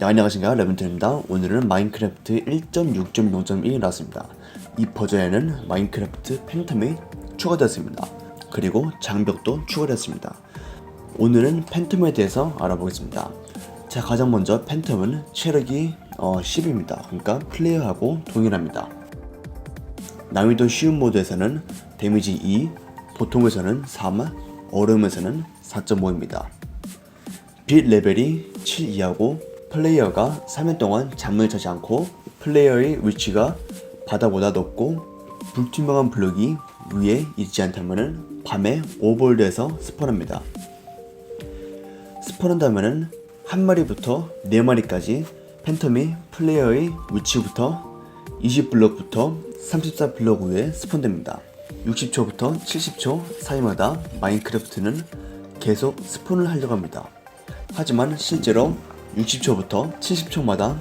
네, 안녕하십니까 레븐트입니다. 오늘은 마인크래프트 1.6.0.1이 나왔습니다. 이 버전에는 마인크래프트 팬텀이 추가되었습니다. 그리고 장벽도 추가되었습니다. 오늘은 팬텀에 대해서 알아보겠습니다. 자 가장 먼저 팬텀은 체력이 어, 10입니다. 그러니까 플레이어하고 동일합니다. 난이도 쉬운 모드에서는 데미지 2, 보통에서는 3, 어려움에서는 4.5입니다. 빛 레벨이 7 이하고 플레이어가 3일 동안 잠을 자지 않고 플레이어의 위치가 바다보다 높고 불투명한 블록이 위에 있지 않다면 밤에 오버월드에서 스폰합니다. 스폰한다면은 한 마리부터 네 마리까지 팬텀이 플레이어의 위치부터 20블럭부터 34블럭 후에 스폰됩니다. 60초부터 70초 사이마다 마인크래프트는 계속 스폰을 하려고 합니다. 하지만 실제로 60초부터 70초마다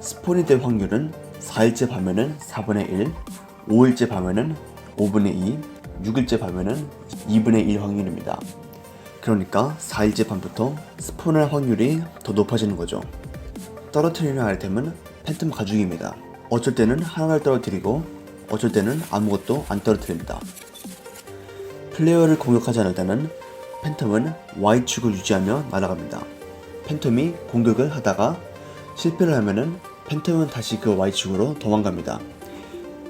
스폰이 될 확률은 4일째 밤에는 4분의 1, 5일째 밤에는 5분의 2, 6일째 밤에는 2분의 1 확률입니다. 그러니까 4일째 밤부터 스폰할 확률이 더 높아지는 거죠. 떨어뜨리는 아이템은 팬텀 가죽입니다. 어쩔 때는 하나를 떨어뜨리고 어쩔 때는 아무것도 안 떨어뜨립니다. 플레이어를 공격하지 않을 때는 팬텀은 Y축을 유지하며 날아갑니다. 팬텀이 공격을 하다가 실패를 하면은 팬텀은 다시 그 Y축으로 도망갑니다.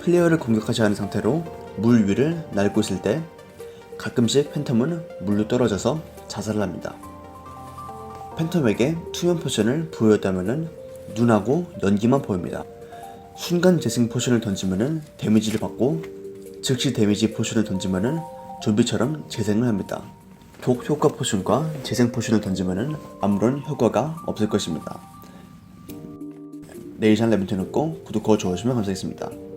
플레이어를 공격하지 않은 상태로 물 위를 날고 있을 때 가끔씩 팬텀은 물로 떨어져서 자살을 합니다. 팬텀에게 투명 포션을 부여했다면 눈하고 연기만 보입니다. 순간 재생 포션을 던지면은 데미지를 받고 즉시 데미지 포션을 던지면은 좀비처럼 재생을 합니다. 독 효과 포션과 재생 포션을 던지면은 아무런 효과가 없을 것입니다. 내일 샬 레벤트 놓고 구독과 좋아주시면 감사하겠습니다.